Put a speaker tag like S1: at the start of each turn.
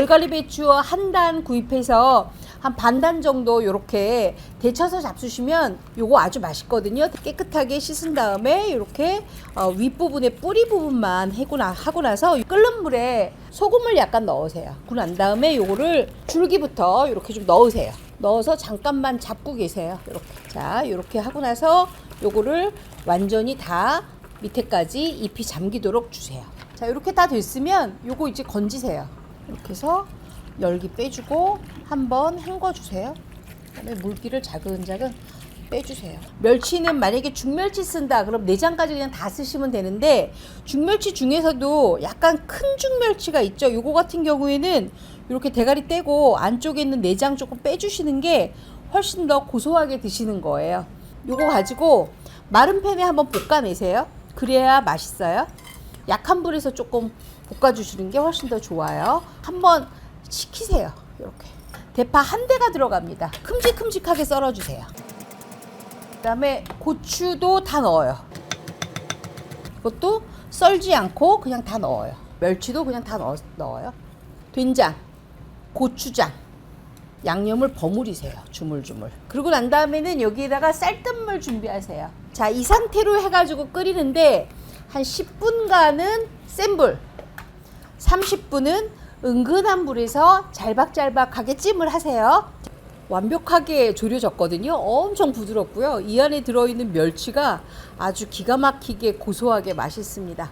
S1: 얼갈이 배추 한 단 구입해서 한 반단 정도 이렇게 데쳐서 잡수시면 요거 아주 맛있거든요. 깨끗하게 씻은 다음에 이렇게 어, 윗부분에 뿌리 부분만 해고 나, 하고 나서 끓는 물에 소금을 약간 넣으세요. 그난 다음에 요거를 줄기부터 이렇게 좀 넣으세요. 넣어서 잠깐만 잡고 계세요. 이렇게. 자, 이렇게 하고 나서 요거를 완전히 다 밑에까지 잎이 잠기도록 주세요. 자, 이렇게 다 됐으면 요거 이제 건지세요. 이렇게 해서 열기 빼주고 한번 헹궈 주세요. 그다음에 물기를 자근자근 빼주세요. 멸치는 만약에 중멸치 쓴다 그럼 내장까지 그냥 다 쓰시면 되는데 중멸치 중에서도 약간 큰 중멸치가 있죠. 요거 같은 경우에는 이렇게 대가리 떼고 안쪽에 있는 내장 조금 빼주시는 게 훨씬 더 고소하게 드시는 거예요. 요거 가지고 마른 팬에 한번 볶아내세요. 그래야 맛있어요. 약한 불에서 조금 볶아주시는 게 훨씬 더 좋아요. 한번 식히세요. 이렇게 대파 한 대가 들어갑니다. 큼직큼직하게 썰어주세요. 그다음에 고추도 다 넣어요. 이것도 썰지 않고 그냥 다 넣어요. 멸치도 그냥 다 넣어, 넣어요. 된장, 고추장, 양념을 버무리세요. 주물주물. 그리고 난 다음에는 여기에다가 쌀뜨물 준비하세요. 자, 이 상태로 해가지고 끓이는데 한 10분간은 센 불, 30분은 은근한 불에서 잘박잘박하게 찜을 하세요. 완벽하게 졸여졌거든요. 엄청 부드럽고요. 이 안에 들어있는 멸치가 아주 기가 막히게 고소하게 맛있습니다.